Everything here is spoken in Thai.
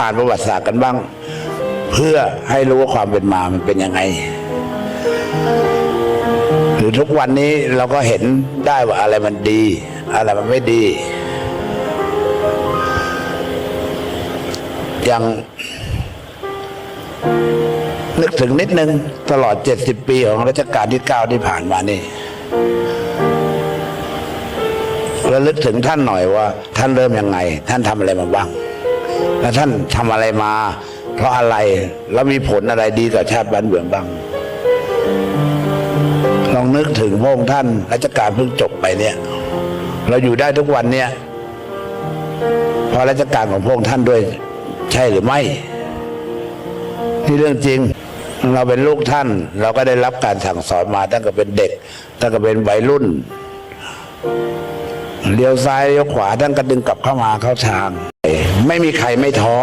อ่านประวัติศาสตร์กันบ้าง เพื่อให้รู้ว่าความเป็นมามันเป็นยังไงหรือทุกวันนี้เราก็เห็นได้ว่าอะไรมันดี อะไรมันไม่ดีอย่างนึกถึงนิดนึงตลอด 70 ปีของรัชกาลที่ 9 ที่ผ่านมานี่ระลึกถึงท่านหน่อยว่า ท่านเริ่มยังไง ท่านทำอะไรมาบ้าง แล้วท่านทำอะไรมา เพราะอะไรแล้วมีผลอะไรดีกับชาติบ้านเมืองบ้าง ลองนึกถึงพระองค์ท่านรัชกาลเพิ่งจบไปเนี่ย เราอยู่ได้ทุกวันเนี่ยเพราะรัชกาลของพระองค์ท่านด้วยใช่หรือไม่นี่เรื่องจริงเราเป็นลูกท่าน เราก็ได้รับการสั่งสอนมาตั้งแต่เป็นเด็กตั้งแต่เป็นวัยรุ่นเลี้ยวซ้ายเลี้ยวขวาท่านก็ดึงกลับเข้ามาเข้าทาง ไม่มีใครไม่ท้อ